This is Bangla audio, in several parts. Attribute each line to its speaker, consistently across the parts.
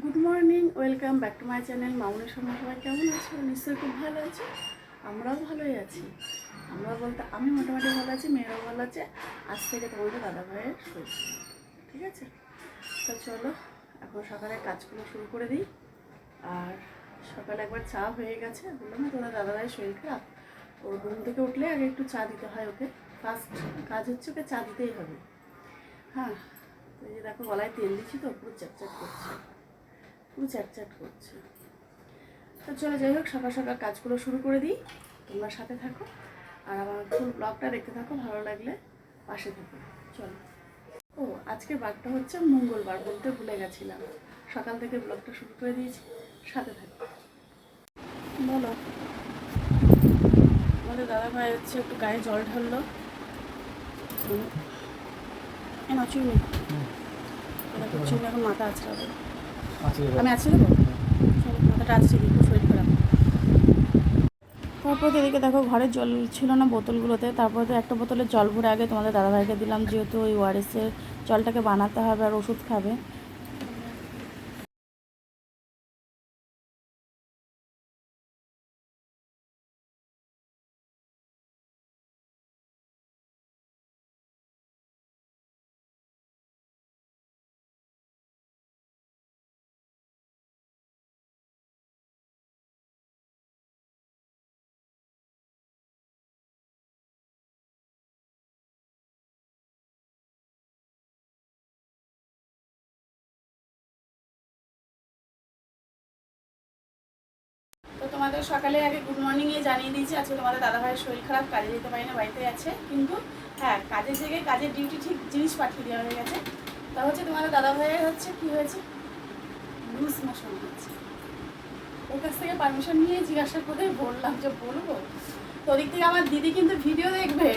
Speaker 1: Good morning welcome back to my channel মামুনের সঙ্গে সবাই কেমন আছো? নিশ্চয়ই খুব ভালো আছো, আমরাও ভালোই আছি। আমরা বলতে, আমি মোটামুটি ভালো আছি, মেয়েরাও ভালো আছে, আজ থেকে তোমাদের দাদা ভাইয়ের শরীর ঠিক আছে? তো চলো, এখন সকালে কাজগুলো শুরু করে দিই। আর সকালে একবার চা হয়ে গেছে, বললাম না তোমাদের দাদা ভাইয়ের শরীর খারাপ? ওর ঘুম থেকে উঠলে আগে একটু চা দিতে হয় ওকে। ফার্স্ট কাজ হচ্ছে ওকে চা দিতেই হবে। হ্যাঁ এই যে দেখো, গলায় তেল দিচ্ছি তো, পুরো চ্যাটচ্যাট করছে। পুরো চ্যাটচ্যাট করছে। তো চলো যাই হোক সকাল সকাল কাজগুলো শুরু করে দিই। তোমরা সাথে থাকো আর আমার ফুল ব্লগটা দেখতে থাকো ভালো লাগলে পাশে থাকো। চলো। ও আজকে বারটা হচ্ছে মঙ্গলবার বলতে ভুলে গেছিলাম। সকাল থেকে ব্লগটা শুরু করে দিয়েছি সাথে থাকো। বলো। আমাদের দাদা ভাই হচ্ছে একটু গায়ে জল ঢাললো। হুম। এ না চুনি এখন মাথা আছড়াবে। আমি আছি দেবো শরীর খারাপ। তারপর এদিকে দেখো, ঘরে জল ছিল না বোতলগুলোতে। তারপর তো একটা বোতলে জল ভরে আগে তোমাদের দাদাভাইকে দিলাম, যেহেতু ওই ওয়ারেসের জলটাকে বানাতে হবে আর ওষুধ খাবে। তোমাদের সকালে আগে গুড মর্নিংয়ে জানিয়ে দিয়েছি, আজকে তোমাদের দাদা দাদাভাইয়ের শরীর খারাপ, কাজে যেতে পারি না বাড়িতে আছে। কিন্তু হ্যাঁ কাজের জায়গায় কাজের ডিউটি ঠিক জিনিস পাঠিয়ে দেওয়া হয়ে গেছে। তা হচ্ছে তোমাদের দাদাভাইয়ের হচ্ছে কি হয়েছে? লুজ মোশন হচ্ছে। ওর কাছ থেকে পারমিশন নিয়ে জিজ্ঞাসা করে বললাম যে, বলব? তো ওদিক থেকে আমার দিদি কিন্তু ভিডিও দেখবে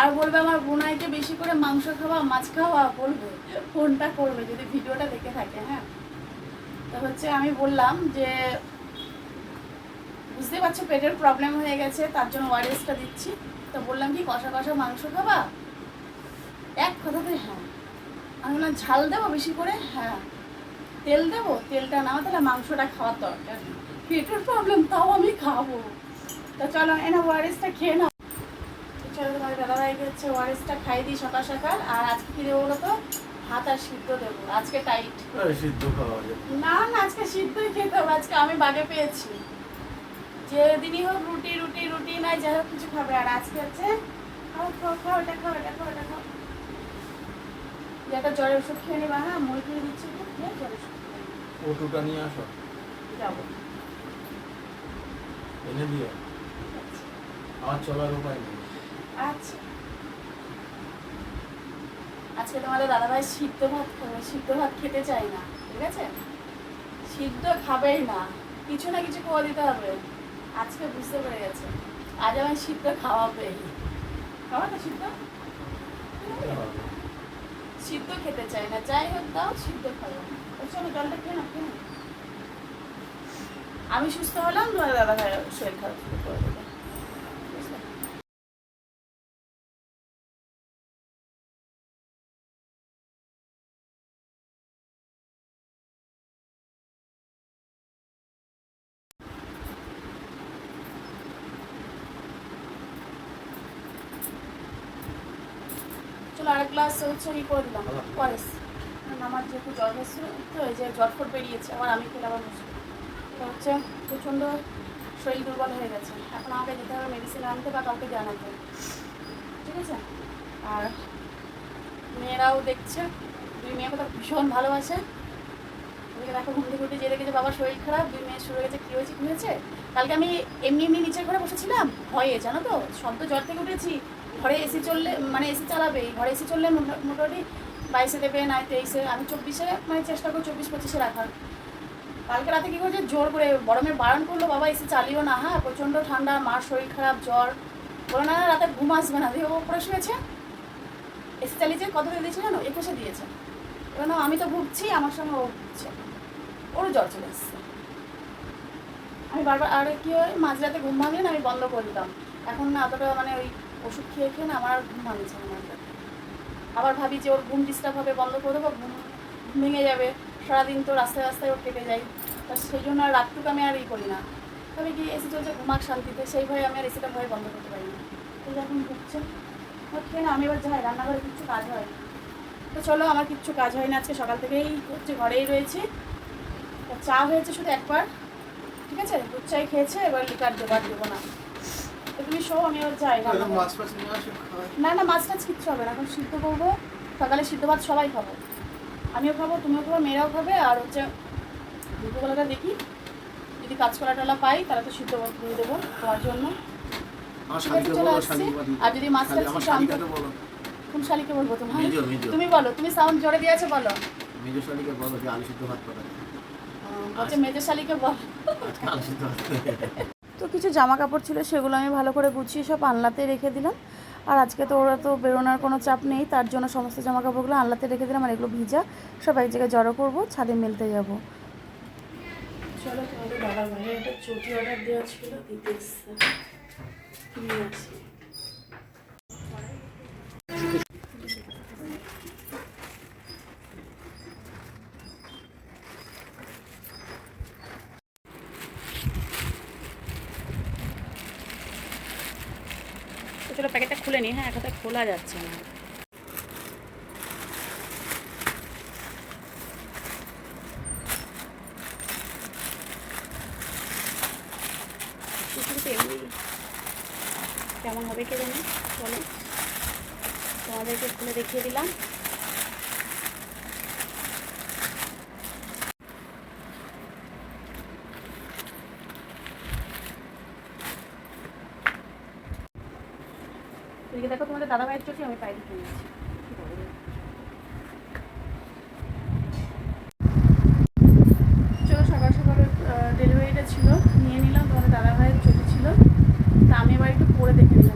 Speaker 1: আর বলবে আমার বোনাইকে বেশি করে মাংস খাওয়া, মাছ খাওয়া, বলবে, ফোনটা করবে যদি ভিডিওটা দেখে থাকে হ্যাঁ। তো হচ্ছে আমি বললাম যে বুঝতে পারছ পেটের প্রবলেম হয়ে গেছে তার জন্য ওয়ারেসটা দিচ্ছি। তো বললাম কি কষা কষা মাংস খাবা? এক কথাতে হ্যাঁ। আমি বললাম ঝাল দেবো বেশি করে? হ্যাঁ। তেল দেবো? তেলটা না তাহলে মাংসটা খাওয়ার দরকার পেটের প্রবলেম তাও আমি খাব। তো চলো এনা ওয়ারেসটা খেয়ে নাও। চলো তোমার দাদাভাইকে হচ্ছে ওয়ারেসটা খাই দিই সকাল সকাল। আর আজকে কী দেবো বলো তো ভাত আর সিদ্ধ দেবো। আজকে টাইট
Speaker 2: সিদ্ধ খাওয়া
Speaker 1: না না আজকে সিদ্ধই খেতে হবে। আজকে আমি বাগে পেয়েছি। যেদিনই হোক রুটি রুটি রুটি নাই যাই হোক কিছু খাবে। আর আজকে হচ্ছে খাও খাও খাও এটা খাও এটা খাও এটা খাও। যে একটা জ্বরের ওষুধ খেয়ে নেবা হ্যাঁ মই করে দিচ্ছি জ্বরের ওষুধ
Speaker 2: ওটুটা নিয়ে আসো।
Speaker 1: যাব।
Speaker 2: এনে দিও আমার চলার উপায় নেই।
Speaker 1: আচ্ছা। আজকে তোমাদের দাদাভাই সিদ্ধ ভাত খাবে সিদ্ধ ভাত খেতে চাই না ঠিক আছে? সিদ্ধ খাবেই না কিছু না কিছু করে দিতে হবে। আজকে বুঝতে পেরে গেছে। আজ আমি সিদ্ধ খাওয়াবেই খাওয়াটা সিদ্ধ? সিদ্ধ খেতে চাই না। যাই হোক দাও সিদ্ধ খাব ওর সঙ্গে জলটা খেয়ে না খেয়ে আমি সুস্থ হলাম তোমার দাদা ভাই শরীর খারাপ শুরু করে দেবে। আরেক গ্লাস হচ্ছে ই করে দিলাম পরেস কারণ আমার যেহেতু জ্বর হচ্ছিল তো যে জটফট বেরিয়েছে, আবার আমি খেলে আবার মুশকিল তো হচ্ছে প্রচণ্ড শরীর দুর্বল হয়ে গেছে। এখন আমাকে যেতে হবে মেডিসিন আনতে বা কাউকে জানাতে। ঠিক আছে? আর মেয়েরাও দেখছে, দুই মেয়ে কথা ভীষণ ভালোবাসে। ওদিকে দেখো ঘুম থেকে উঠে যে দেখেছে বাবার শরীর খারাপ, দুই মেয়ে শুরু হয়ে গেছে, কী হয়েছে কী হয়েছে? কালকে আমি এমনি এমনি নিচের ঘরে বসেছিলাম, ভয়ে, জানো তো? সদ্য জ্বর থেকে উঠেছি। ঘরে এসি চললে মানে এসি চালাবেই। ঘরে এসি চললে মোটা- মোটামুটি বাইশে দেবে নাই তেইশে। আমি চব্বিশে মানে চেষ্টা করি চব্বিশ পঁচিশে রাখার। কালকে রাতে কী করেছে? জোর করে গরমের বারণ করল বাবা এসি চালিও না হ্যাঁ প্রচণ্ড ঠান্ডা মার শরীর খারাপ জ্বর। বলো না রাতে ঘুম আসবে না। দিয়ে ও পরে শুয়েছে। এসি চালিয়েছে কত দিয়ে দিয়েছে জানো? একুশে দিয়েছে। এবার না, আমি তো ভুগছি আমার সঙ্গে ও ভুগছে। ওরও জ্বর চলে এসছে। আমি বারবার আর কি হয় মাঝরাতে ঘুম ভাঙলে না আমি বন্ধ করে দিতাম। এখন না অতটা মানে ওই ওষুধ খেয়ে খেয়ে না আমার আর ঘুম ভাঙছে না আবার ভাবি যে ওর ঘুম ডিস্টার্ব হবে, বন্ধ করে দেবো, ঘুম ভেঙে যাবে। সারাদিন তো রাস্তায় রাস্তায় ওর কেটে যাই তা সেই জন্য আর রাতটুকু আমি আর ই করি না। তবে কি এসি চলছে, ঘুমাক শান্তিতে। সেই ভয়ে আমি আর এসিটা ভয়ে বন্ধ করতে পারি না। এই যে এখন ঢুকছে ওকে না আমি এবার যাই, রান্নাঘরে কিচ্ছু কাজ হয় তো চলো, আমার কিচ্ছু কাজ হয় না। আজকে সকাল থেকেই হচ্ছে ঘরেই রয়েছি। তা চা হয়েছে শুধু একবার। ঠিক আছে? দুধ চাই খেয়েছে, এবার লিকার আর দেবো না। তুমি শো আমি যাই
Speaker 2: খাওয়াই
Speaker 1: না না মাছ টাছ কিচ্ছু হবে না। এখন সিদ্ধ করব। সকালে সিদ্ধ ভাত সবাই খাব। আমিও খাব তুমিও খাব মেয়েরাও খাবে। আর হচ্ছে দুপুরবেলাটা দেখি। যদি কাঁচকলা টলা পাই তাহলে তো সিদ্ধ ভাত দিয়ে দেবো খাওয়ার জন্য। আর যদি মাছ টাছ কোন শালিকে বলব তোমার? তুমি বলো তুমি সাউন্ড জোরে দিয়েছ বলো।
Speaker 2: মেজো শালিকে বলো যে আলু সিদ্ধ ভাত পাঠাতে
Speaker 1: বলছে মেজে শালিকে বল।
Speaker 2: আলু সিদ্ধ ভাত।
Speaker 1: তো কিছু জামা কাপড় ছিল, সেগুলো আমি ভালো করে গুছিয়ে সব আনলাতে রেখে দিলাম। আর আজকে তো ওরা তো বেরোনোর কোনো চাপ নেই, তার জন্য সমস্ত জামা কাপড়গুলো আনলাতে রেখে দিলাম আর এগুলো ভিজা। সব এক জায়গায় জড়ো করব, ছাদে মেলতে যাব। চলো তোমাদের বাবার ভাইয়ের একটা চটি অর্ডার দেওয়া ছিল, দিতে নিয়ে আসি। চলো প্যাকেটটা খুলে নিই হ্যাঁ একটা খোলা যাচ্ছে না কিছুটা এমনি কেমন হবে কে জানি বলো তোমাদেরকে খুলে দেখিয়ে দিলাম এদিকে দেখো তোমাদের দাদা ভাইয়ের চোখে আমি পাইনি কিনেছি চলো সকাল সকাল ডেলিভারিটা ছিল, নিয়ে নিলাম, তোমাদের ছিল। তা আমি এবার একটু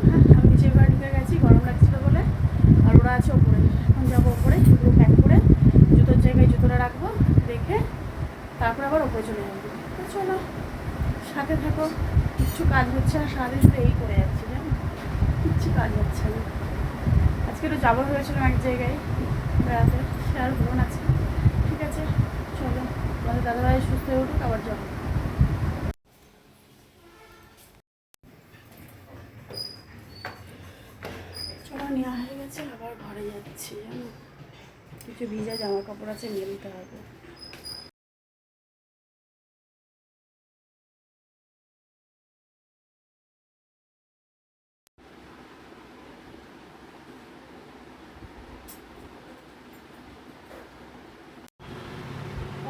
Speaker 1: হ্যাঁ আমি নিচে ঢুকে গেছি, গরম বলে, আর ওরা আছে ওপরে। এখন যাব ওপরে প্যাক করে, জুতোর জায়গায় জুতোটা রাখব, রেখে তারপর আবার ওপরে চলে যাব। চলো, সাথে থাকো। কিচ্ছু কাজ হচ্ছে না, সারাদিন শুধু এই করে যাচ্ছি কিচ্ছু কাজ হচ্ছে না। আজকে একটু যাব ভেবেছিলাম এক জায়গায়, বেড়াতে আর হলো না ঠিক আছে, চলো। আমাদের দাদাভাই সুস্থ হয়ে উঠুক, আবার যাব। চলো, নেওয়া হয়ে গেছে, আবার ঘরে যাচ্ছি। কিছু ভিজা জামা কাপড় আছে, নিয়ে নিতে হবে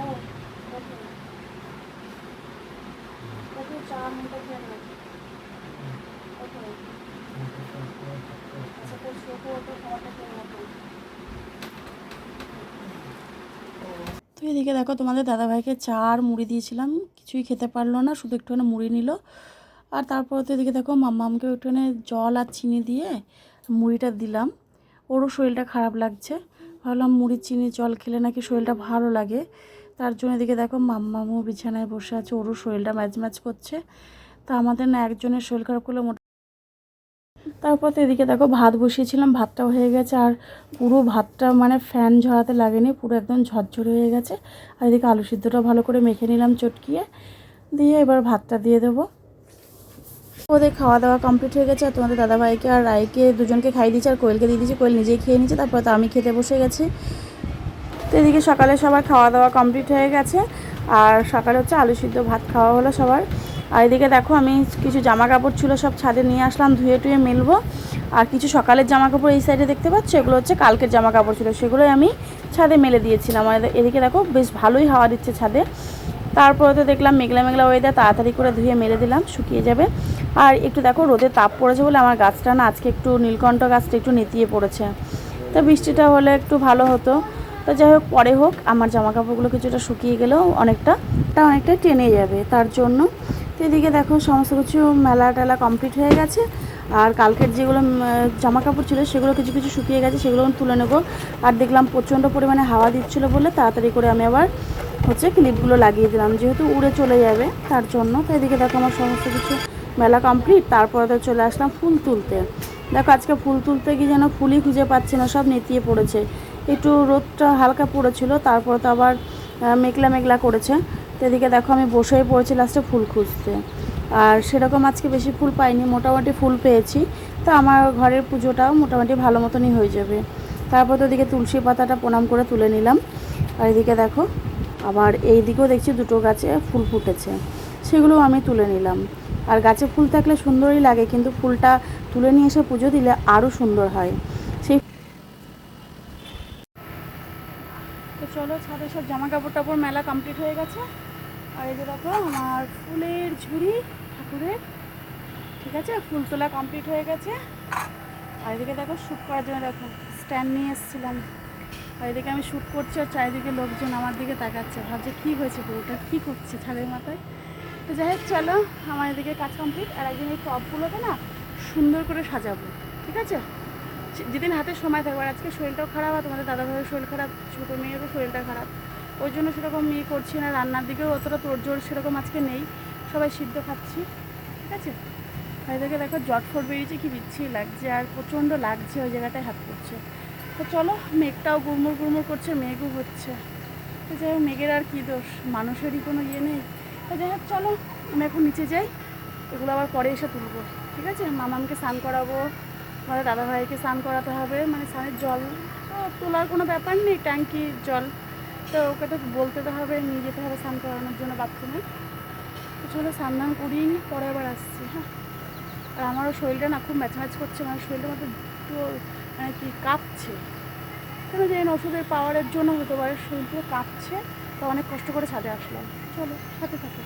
Speaker 1: ও ওকে ওকে চার মিনিট খেয়ে নেব ওকে আচ্ছা তো এদিকে দেখো, তোমাদের দাদাভাইকে চা আর মুড়ি দিয়েছিলাম, কিছুই খেতে পারল না, শুধু একটুখানি মুড়ি নিল। আর তারপর তো এদিকে দেখো, মাম্মামকে একটুখানি জল আর চিনি দিয়ে মুড়িটা দিলাম। ওরও শরীরটা খারাপ লাগছে। ভাবলাম মুড়ি চিনি জল খেলে নাকি শরীরটা ভালো লাগে। তার জন্য এদিকে দেখো মাম্মামু বিছানায় বসে আছে, ওরও শরীরটা ম্যাচ ম্যাচ করছে। তা আমাদের না একজনের শরীর খারাপ করলে মোটা তারপর তো এদিকে দেখো ভাত বসিয়েছিলাম, ভাতটাও হয়ে গেছে, আর পুরো ভাতটা মানে ফ্যান ঝরাতে লাগেনি, পুরো একদম ঝরঝরে হয়ে গেছে। আর এদিকে আলু সিদ্ধটা ভালো করে মেখে নিলাম চটকিয়ে, দিয়ে এবার ভাতটা দিয়ে দেবো। ওদের খাওয়া দাওয়া কমপ্লিট হয়ে গেছে, আর তোমাদের দাদাভাইকে আর রায়কে দুজনকে খাইয়ে দিয়েছে, আর কোয়েলকে দিয়ে দিয়েছি, কোয়েল নিজেই খেয়ে নিচ্ছে তারপর তো আমি খেতে বসে গেছি। তো এদিকে সকালে সবার খাওয়া দাওয়া কমপ্লিট হয়ে গেছে। আর সকালে হচ্ছে আলু সিদ্ধ ভাত খাওয়া হলো সবার। আর এদিকে দেখো আমি কিছু জামা কাপড় ছিল সব ছাদে নিয়ে আসলাম, ধুয়ে টুয়ে মেলবো। আর কিছু সকালের জামা কাপড় এই সাইডে দেখতে পাচ্ছ? এগুলো হচ্ছে কালকের জামা কাপড় ছিল, সেগুলোই আমি ছাদে মেলে দিয়েছিলাম। আর এদিকে দেখো বেশ ভালোই হাওয়া দিচ্ছে ছাদে। তারপরে তো দেখলাম মেঘলা মেঘলা ওয়েদার তাড়াতাড়ি করে ধুয়ে মেলে দিলাম, শুকিয়ে যাবে। আর একটু দেখো রোদে তাপ পড়েছে বলে আমার গাছটা না আজকে একটু নীলকণ্ঠ গাছটা একটু নেতিয়ে পড়েছে। তো বৃষ্টিটা হলে একটু ভালো হতো। তো যাই হোক, পরে হোক, আমার জামা কাপড়গুলো কিছুটা শুকিয়ে গেলেও অনেকটা তা অনেকটা টেনে যাবে, তার জন্য। তো এদিকে দেখো, সমস্ত কিছু মেলা টেলা কমপ্লিট হয়ে গেছে। আর কালকের যেগুলো জামা কাপড় ছিল, সেগুলো কিছু কিছু শুকিয়ে গেছে, সেগুলো আমি তুলে নেব। আর দেখলাম প্রচণ্ড পরিমাণে হাওয়া দিচ্ছিল বলে তাড়াতাড়ি করে আমি আবার হচ্ছে ক্লিপগুলো লাগিয়ে দিলাম, যেহেতু উড়ে চলে যাবে, তার জন্য। তো এদিকে দেখো আমার সমস্ত কিছু মেলা কমপ্লিট তারপরে তো চলে আসলাম ফুল তুলতে। দেখো আজকে ফুল তুলতে গিয়ে যেন ফুলই খুঁজে পাচ্ছি না, সব নেতিয়ে পড়েছে। একটু রোদটা হালকা পড়েছিল, তারপর তো আবার মেঘলা মেঘলা করেছে। তো এদিকে দেখো আমি বসেই পড়েছি লাস্টে ফুল খুঁজতে। আর সেরকম আজকে বেশি ফুল পাইনি, মোটামুটি ফুল পেয়েছি। তো আমার ঘরের পুজোটাও মোটামুটি ভালো মতনই হয়ে যাবে। তারপর তো এদিকে তুলসী পাতাটা প্রণাম করে তুলে নিলাম। আর এদিকে দেখো, আবার এই দিকেও দেখছি দুটো গাছে ফুল ফুটেছে। সেগুলোও আমি তুলে নিলাম। আর গাছে ফুল থাকলে সুন্দরই লাগে, কিন্তু ফুলটা তুলে নিয়ে এসে পুজো দিলে আরও সুন্দর হয় সেই তো চলো ছাদে সব জামা কাপড় টাপড় মেলা কমপ্লিট হয়ে গেছে আর এই যে দেখো আমার ফুলের ঝুড়ি ঠাকুরের। ঠিক আছে, ফুল তোলা কমপ্লিট হয়ে গেছে। আর এদিকে দেখো শ্যুট করার জন্য দেখো স্ট্যান্ড নিয়ে এসেছিলাম। আর এদিকে আমি শ্যুট করছি আর চারিদিকে লোকজন আমার দিকে তাকাচ্ছে। ভাবছে কী হয়েছে পুরোটা, কী করছে ছাদের মাথায়? তো যাই হোক, চলো আমার এদিকে কাজ কমপ্লিট আর একদিন এই টপগুলোকে না সুন্দর করে সাজাবো। ঠিক আছে? যেদিন হাতে সময় থাকবে, আর আজকে শরীরটাও খারাপ আর তোমাদের দাদাভাইয়ের শরীর খারাপ, ছোটো মেয়েরও শরীরটা খারাপ। ওই জন্য সেরকম ইয়ে করছি না, রান্নার দিকেও অতটা তোড়জোড় সেরকম আজকে নেই। সবাই সিদ্ধ খাচ্ছি, ঠিক আছে? আর এদিকে দেখো জটফট বেরিয়েছে, কি বিচ্ছিরি লাগছে, আর প্রচণ্ড লাগছে ওই জায়গাটায় হাত করছে। তো চলো, মেঘটাও গুড়মুড় গুড়মুড় করছে, মেঘও হচ্ছে। তো যাই হোক, মেঘের আর কী দোষ, মানুষেরই কোনো ইয়ে নেই। তো যাই হোক, চলো, আমি এখন নিচে যাই, এগুলো আবার পরে এসে তুলবো, ঠিক আছে? মামামকে স্নান করাবো আমাদের দাদাভাইকে স্নান করাতে হবে মানে স্নানের জল তোলার কোনো ব্যাপার নেই, ট্যাঙ্কির জল। তো ওকে তো বলতে তো হবে, নিয়ে যেতে হবে স্নান করানোর জন্য বাথরুমে তো চলো স্নান দান করিয়ে নিই, পরে আবার আসছি হ্যাঁ। আর আমারও শরীরটা না খুব ম্যাচ করছে মানে শরীরটা মতো একটু মানে কি কাঁপছে। কেন জানি ওষুধের পাওয়ারের জন্য হতে পারে শরীরটা কাঁপছে, তো অনেক কষ্ট করে ছাদে আসলাম। চলো, সাথে থাকো।